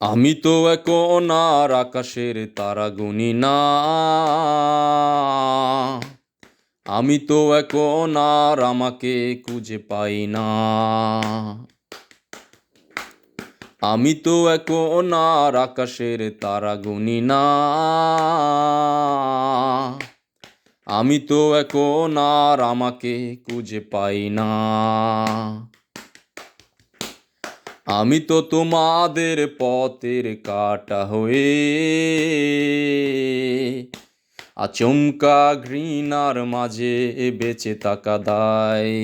আমি তো এক অনার আকাশের তারা গুনি না। আমি তো এক অনার আমাকে খুঁজে পাই না। আমি তো এক অনার আকাশের তারা গুনি না। আমি তো এক অনার আমাকে খুঁজে পাই না। আমি তো তোমাদের পথের কাটা হয়ে আচমকা ঘৃণার মাঝে বেঁচে থাকা দায়।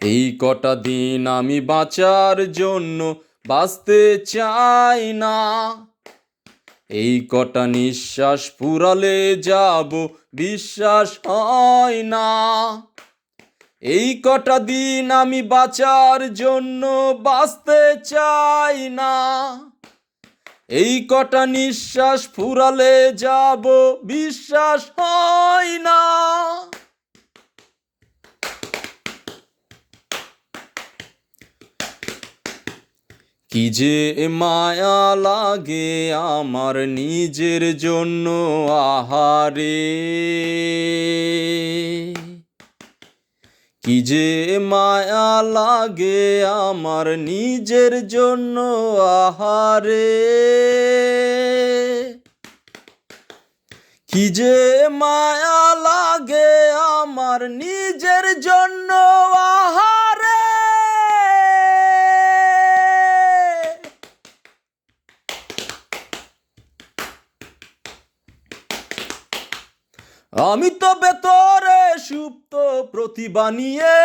এই কটা দিন আমি বাঁচার জন্য বাঁচতে চাই না। এই কটা নিঃশ্বাস ফুরালে যাব, বিশ্বাস হয় না। এই কটা দিন আমি বাঁচার জন্য বাঁচতে চাই না। এই কটা নিঃশ্বাস ফুরালে যাব, বিশ্বাস হয় না। কি যে মায়া লাগে আমার নিজের জন্য আহারে। কি যে মায়া লাগে আমার নিজের জন্য আহারে? কি যে মায়া লাগে আমার নিজের জন্য আহারে আমি তো ভেতরে সুপ্ত প্রতিভা নিয়ে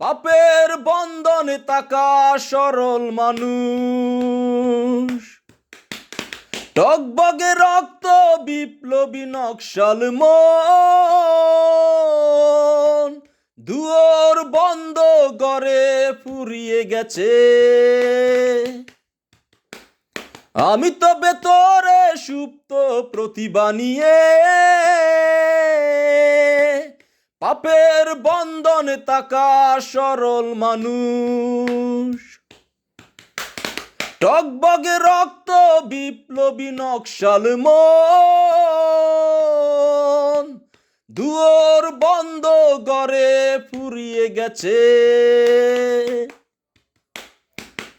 পাপের বন্ধনে তাকা সরল মানুষ। টকবগে রক্ত, বিপ্লবী নকশাল মন, দুয়োর বন্ধ করে ফুরিয়ে গেছে। আমি তো ভেতরে সুপ্ত প্রতিভা নিয়ে পাপের বন্ধনে তাকা সরল মানুষ। টকবগে রক্ত, বিপ্লবী নকশাল মন, দুয়োর বন্ধ গড়ে ফুরিয়ে গেছে।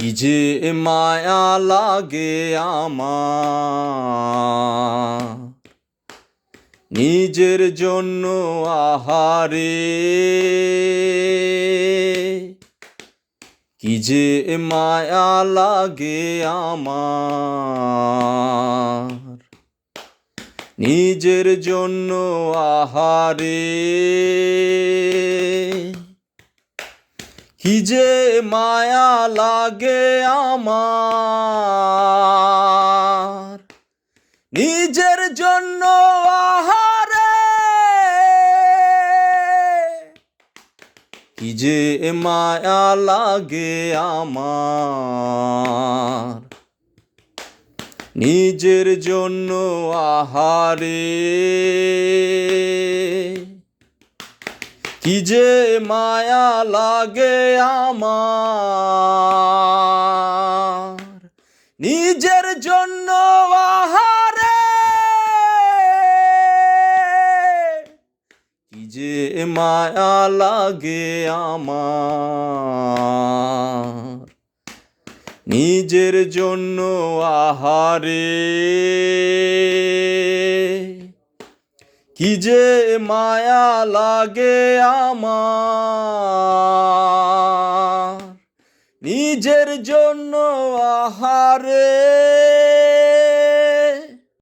কি যে মায়া লাগে আমার। নিজের জন্য আহারে। কি যে মায়া লাগে আমার। নিজের জন্য আহারে। কি যে মায়া লাগে আমার। নিজের জন্য আহারে। কি মায়া লাগে আমার। নিজের জন্য আহারে। কি যে মায়া লাগে আমার? নিজের জন্য আহারে। কি যে মায়া লাগে আমার? নিজের জন্য আহারে। কি যে মায়া লাগে আমার? নিজের জন্য আহারে